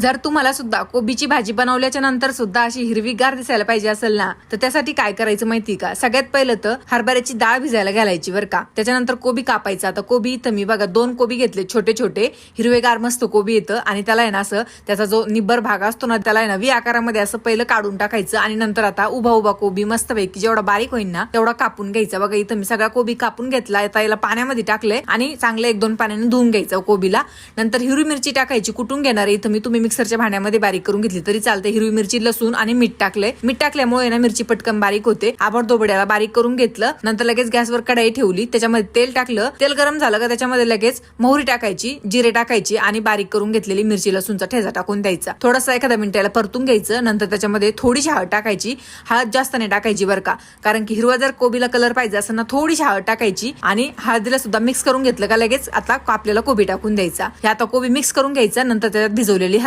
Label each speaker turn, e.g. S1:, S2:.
S1: जर तुम्हाला सुद्धा कोबीची भाजी बनवल्याच्या नंतर सुद्धा अशी हिरवीगार दिसायला पाहिजे असेल ना तर त्यासाठी काय करायचं माहिती का? सगळ्यात पहिलं तर हरभऱ्याची डाळ भिजायला घालायची बरं का. त्याच्यानंतर कोबी कापायचा. आता कोबी इथं मी बघा दोन कोबी घेतले छोटे छोटे हिरवेगार मस्त कोबी येतं आणि त्याला आहे ना असं त्याचा जो निब्बर भाग असतो ना त्याला आहे ना वी आकारामध्ये असं पहिलं काढून टाकायचं आणि नंतर आता उभा उभा कोबी मस्त पैकी जेवढा बारीक होईल ना तेवढा कापून घ्यायचा. बघा इथं मी सगळा कोबी कापून घेतला. आता याला पाण्यामध्ये टाकलंय आणि चांगलं एक दोन पाण्याने धुवून घ्यायचं कोबीला. नंतर हिरवी मिरची टाकायची. कुटून घेणार इथं मी तुम्ही मिक्सरच्या भांड्यामध्ये बारीक करून घेतली. तरी चालते हिरवी मिरची लसूण आणि मीठ टाकलंय. मीठ टाकल्यामुळे ना मिरची पटकन बारीक होते. आबडदोबड्याला बारीक करून घेतलं. नंतर लगेच गॅसवर कढाई ठेवली. त्याच्यामध्ये तेल टाकलं. तेल गरम झालं का त्याच्यामध्ये लगेच मोहरी टाकायची जिरे टाकायची आणि बारीक करून घेतलेली मिरची लसूणचा ठेचा टाकून द्यायचा. थोडासा एखाद्या मिनिटाला परतून घ्यायचं. नंतर त्याच्यामध्ये थोडीशी हळद टाकायची. हळद जास्त नाही टाकायची बरं का. कारण की हिरवा जर कोबीला कलर पाहिजे असेल ना थोडीशी हळद टाकायची आणि हळदीला सुद्धा मिक्स करून घेतलं का लगेच आता आपल्याला कोबी टाकून द्यायचा. हे आता कोबी मिक्स करून घ्यायचा. नंतर त्याच्यात भिजवलेली हरभरा